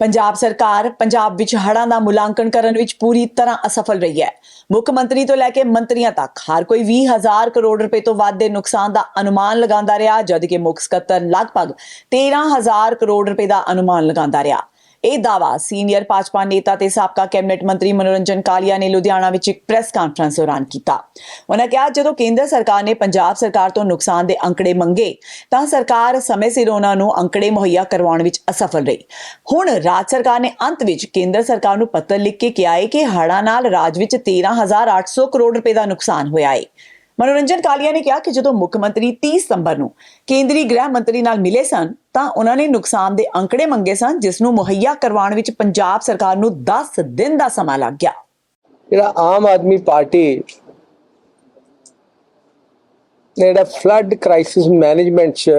ਪੰਜਾਬ ਸਰਕਾਰ ਪੰਜਾਬ ਵਿੱਚ ਹੜ੍ਹਾਂ ਦਾ ਮੁਲਾਂਕਣ ਕਰਨ ਵਿੱਚ ਪੂਰੀ ਤਰ੍ਹਾਂ ਅਸਫਲ ਰਹੀ ਹੈ। ਮੁੱਖ ਮੰਤਰੀ ਤੋਂ ਲੈ ਕੇ ਮੰਤਰੀਆਂ ਤੱਕ ਹਰ ਕੋਈ 20000 ਕਰੋੜ ਰੁਪਏ ਤੋਂ ਵੱਧ ਦੇ ਨੁਕਸਾਨ ਦਾ ਅਨੁਮਾਨ ਲਗਾਉਂਦਾ ਰਿਹਾ, ਜਦਕਿ ਮੁੱਖ ਸਕੱਤਰ ਲਗਭਗ 13000 ਕਰੋੜ ਰੁਪਏ ਦਾ ਅਨੁਮਾਨ ਲਗਾਉਂਦਾ ਰਿਹਾ। ਇਹ ਦਾਵਾ ਸੀਨੀਅਰ ਭਾਜਪਾ ਨੇਤਾ ਤੇ ਸਾਬਕਾ ਕੈਬਨਿਟ ਮੰਤਰੀ ਮਨੋਰੰਜਨ ਕਾਲੀਆ ਨੇ ਲੁਧਿਆਣਾ ਵਿੱਚ ਇੱਕ ਪ੍ਰੈਸ ਕਾਨਫਰੰਸ ਦੌਰਾਨ ਕੀਤਾ। ਉਹਨਾਂ ਕਿਹਾ, ਜਦੋਂ ਕੇਂਦਰ ਸਰਕਾਰ ਨੇ ਪੰਜਾਬ ਸਰਕਾਰ ਤੋਂ ਨੁਕਸਾਨ ਦੇ ਅੰਕੜੇ ਮੰਗੇ, ਤਾਂ ਸਰਕਾਰ ਸਮੇਂ ਸਿਰ ਉਹਨਾਂ ਨੂੰ ਅੰਕੜੇ ਮੁਹੱਈਆ ਕਰਵਾਉਣ ਵਿੱਚ ਅਸਫਲ ਰਹੀ। ਹੁਣ ਰਾਜ ਸਰਕਾਰ ਨੇ ਅੰਤ ਵਿੱਚ ਕੇਂਦਰ ਸਰਕਾਰ ਨੂੰ ਪੱਤਰ ਲਿਖ ਕੇ ਕਿਹਾ ਹੈ ਕਿ ਹੜ੍ਹਾਂ ਨਾਲ ਰਾਜ ਵਿੱਚ 13800 ਕਰੋੜ ਰੁਪਏ ਦਾ ਨੁਕਸਾਨ ਹੋਇਆ ਹੈ ਮਨੋਰੰਜਨ ਕਾਲੀਆ ਨੇ ਕਿਹਾ ਕਿ ਜਦੋਂ ਮੁੱਖ ਮੰਤਰੀ 30 ਸਤੰਬਰ ਨੂੰ ਕੇਂਦਰੀ ਗ੍ਰਹਿ ਮੰਤਰੀ ਨਾਲ ਮਿਲੇ ਸਨ, ਤਾਂ ਉਹਨਾਂ ਨੇ ਨੁਕਸਾਨ ਦੇ ਅੰਕੜੇ ਮੰਗੇ ਸਨ, ਜਿਸ ਨੂੰ ਮੁਹੱਈਆ ਕਰਵਾਉਣ ਵਿੱਚ ਪੰਜਾਬ ਸਰਕਾਰ ਨੂੰ 10 ਦਿਨ ਦਾ ਸਮਾਂ ਲੱਗ ਗਿਆ। ਜਿਹੜਾ ਆਮ ਆਦਮੀ ਪਾਰਟੀ ਨੇ ਜਿਹੜਾ ਫਲੱਡ ਕ੍ਰਾਈਸਿਸ ਮੈਨੇਜਮੈਂਟ ਚ